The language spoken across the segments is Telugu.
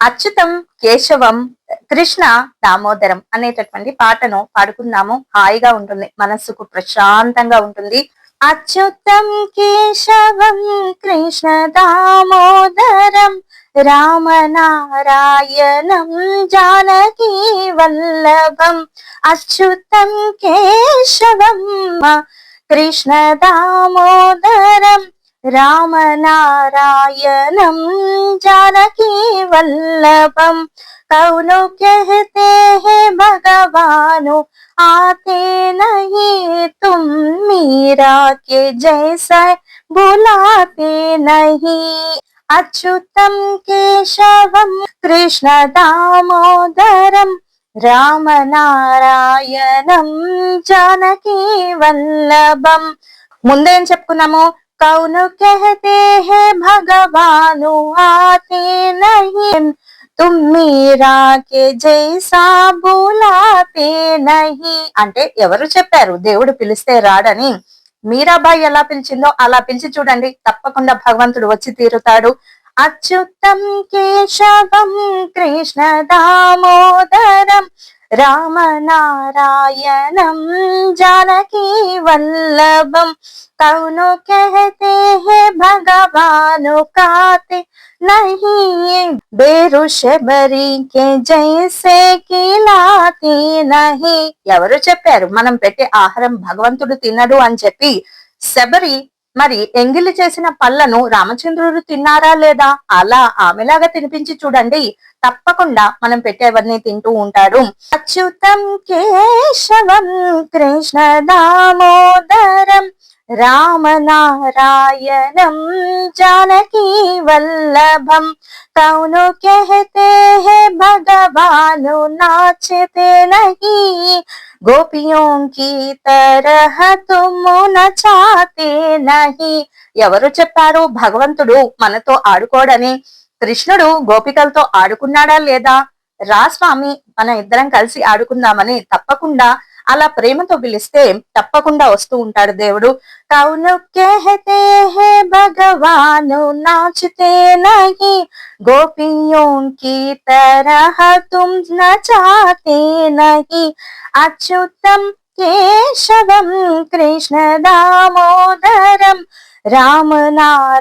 అచ్యుతం కేశవం కృష్ణ దామోదరం అనేటటువంటి పాటను పాడుకుందాము. హాయిగా ఉంటుంది మనస్సుకు ప్రశాంతంగా ఉంటుంది. అచ్యుతం కేశవం కృష్ణ దామోదరం రామనారాయణం జానకీ వల్లభం. అచ్యుతం కేశవం కృష్ణ దామోదరం रामनारायणं जानकी वल्लभं कौनो कहते हैं भगवानो आते नहीं तुम मीरा के जैसा बुलाते नहीं अच्युतं केशवं कृष्ण दामोदरं రామనారాయణం జానకీ వల్లభం ముందేం చెప్పుకున్నాము कौन कहते हैं भगवानु आते नहीं तुम మీరా కే జైసా బులాతే నహి అంటే ఎవరు చెప్పారు దేవుడు పిలిస్తే రాడని మీరాబాయి ఎలా పిలిచిందో అలా పిలిచి చూడండి తప్పకుండా భగవంతుడు వచ్చి తీరుతాడు అచ్యుతం కేశవం కృష్ణ దామోదరం रामनारायणं जानकी वल्लभं कौनो कहते हैं भगवानो काते नहीं बेरु శబరి కే జైసే కిలాతి నహి ఎవరు చెప్పారు మనం పెట్టే ఆహారం భగవంతుడు తినడు అని చెప్పి శబరి మరి ఎంగిలి చేసిన పళ్ళను రామచంద్రుడు తిన్నారా లేదా? అలా ఆమెలాగా తినిపించి చూడండి. తప్పకుండా మనం పెట్టేవన్నీ తింటూ ఉంటారు. అచ్యుతం కేశవం కృష్ణ దామోదరం रामनारायणं जानकी वल्लभं कौनो कहते हैं भगवान नाचते नहीं గోపియోం की तरह तुम నచాతే నహి ఎవరు చెప్పారు భగవంతుడు మనతో ఆడుకోడని కృష్ణుడు గోపికలతో ఆడుకున్నాడా లేదా రా స్వామి మన ఇద్దరం కలిసి ఆడుకుందామని తప్పకుండా అలా ప్రేమతో పిలిస్తే తప్పకుండా వస్తూ ఉంటాడు దేవుడు. కౌను కేహతే హే భగవాను నాచుతే నహి. గోపియోంకి తరహ తుమ్ నచాతే నహి. అచ్యుతం కేశవం కృష్ణ దామోదరం. రామనారాయణం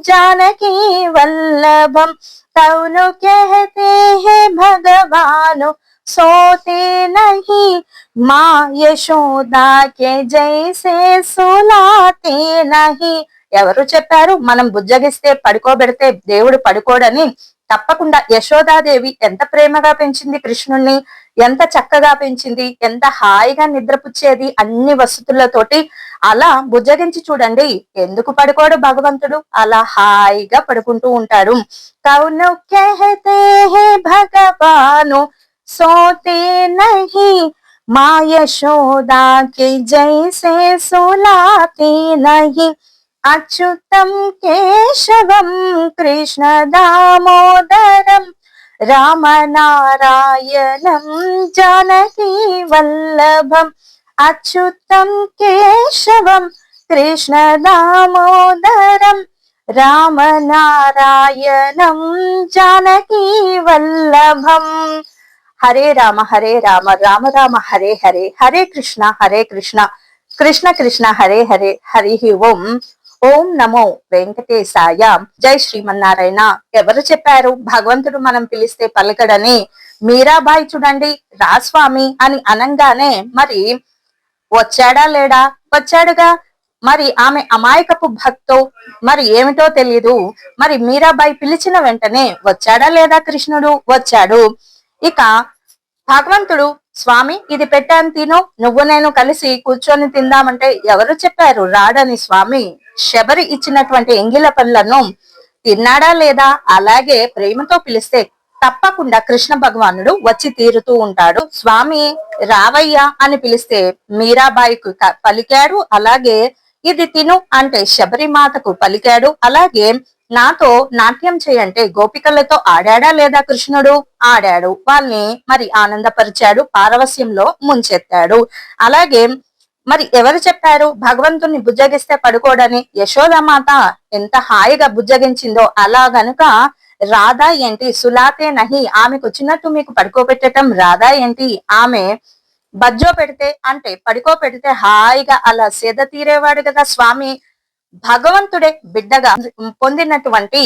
జానకీ వల్లభం. కౌను కేహతే హే భగవాను सोते नहीं माँ यशोदा के जैसे सुलाते नहीं ఎవరు చెప్పారు మనం బుజ్జగిస్తే పడుకోబెడితే దేవుడు పడుకోడని తప్పకుండా యశోదాదేవి ఎంత ప్రేమగా పెంచింది కృష్ణుణ్ణి ఎంత చక్కగా పెంచింది ఎంత హాయిగా నిద్రపుచ్చేది అన్ని వసతులతోటి అలా బుజ్జగించి చూడండి ఎందుకు పడుకోడు భగవంతుడు అలా హాయిగా పడుకుంటూ ఉంటాడు కౌను కెహతే హే భగవాను సోతే నహి మా యశోదా కి జైసే సులాతే నహి అచ్యుతం కేశవం కృష్ణ దామోదరం రామనారాయణం జానకీ వల్లభం అచ్యుతం కేశవం కృష్ణ దామోదరం రామనారాయణం జానకీ వల్లభం హరే రామ హరే రామ రామ రామ హరే హరే హరే కృష్ణ హరే కృష్ణ కృష్ణ కృష్ణ హరే హరే హరి ఓం. ఓం నమో వెంకటేశాయ. జై శ్రీమన్నారాయణ. ఎవరు చెప్పారు? భగవంతుడు మనం పిలిస్తే పలకడని. మీరాబాయి చూడండి రాస్వామి అని అనంగానే మరి వచ్చాడా లేడా? వచ్చాడుగా. మరి ఆమె అమాయకపు భక్తో మరి ఏమిటో తెలియదు మరి మీరాబాయి పిలిచిన వెంటనే వచ్చాడా లేదా కృష్ణుడు? వచ్చాడు. ఇక భగవంతుడు స్వామి ఇది పెట్టాను తిను. నువ్వు నేను కలిసి కూర్చొని తిందామంటే ఎవరు చెప్పారు? రాడని స్వామి. శబరి ఇచ్చినటువంటి ఎంగిల పనులను తిన్నాడా లేదా? అలాగే ప్రేమతో పిలిస్తే తప్పకుండా కృష్ణ భగవానుడు వచ్చి తీరుతూ ఉంటాడు. స్వామి రావయ్య అని పిలిస్తే మీరాబాయికు పలికాడు. అలాగే ఇది తిను అంటే శబరిమాతకు పలికాడు. అలాగే నాతో నాట్యం చేయంటే గోపికలతో ఆడాడా లేదా కృష్ణుడు? ఆడాడు. వాళ్ళని మరి ఆనందపరిచాడు పారవస్యంలో ముంచెత్తాడు. అలాగే మరి ఎవరు చెప్పారు? భగవంతుని బుజ్జగిస్తే పడుకోడని యశోదమాత ఎంత హాయిగా బుజ్జగించిందో అలా గనుక రాధా ఏంటి? సులాతే నహి. ఆమెకు వచ్చినట్టు మీకు పడుకోబెట్టడం రాధా ఏంటి? ఆమె బజ్జో పెడితే అంటే పడుకో పెడితే హాయిగా అలా సేద తీరేవాడు కదా స్వామి. భగవంతుడే బిడ్డగా పొందినటువంటి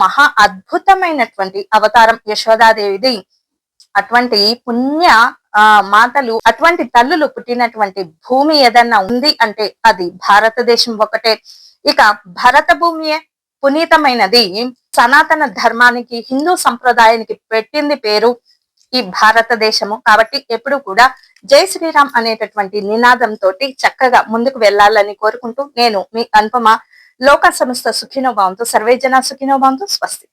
మహా అద్భుతమైనటువంటి అవతారం యశోదాదేవిది అటువంటి పుణ్య ఆ మాతలు అటువంటి తల్లులు పుట్టినటువంటి భూమి ఏదన్నా ఉంది అంటే అది భారతదేశం ఒకటే. ఇక భరత భూమియే పునీతమైనది. సనాతన ధర్మానికి హిందూ సంప్రదాయానికి పెట్టింది పేరు ఈ భారతదేశము. కాబట్టి ఎప్పుడు కూడా జై శ్రీరామ్ అనేటటువంటి నినాదం తోటి చక్కగా ముందుకు వెళ్ళాలని కోరుకుంటూ నేను మీ అనుపమ లోక సంస్థ సుఖినోభావంతో సర్వేజన సుఖినోభావంతో స్వస్తి.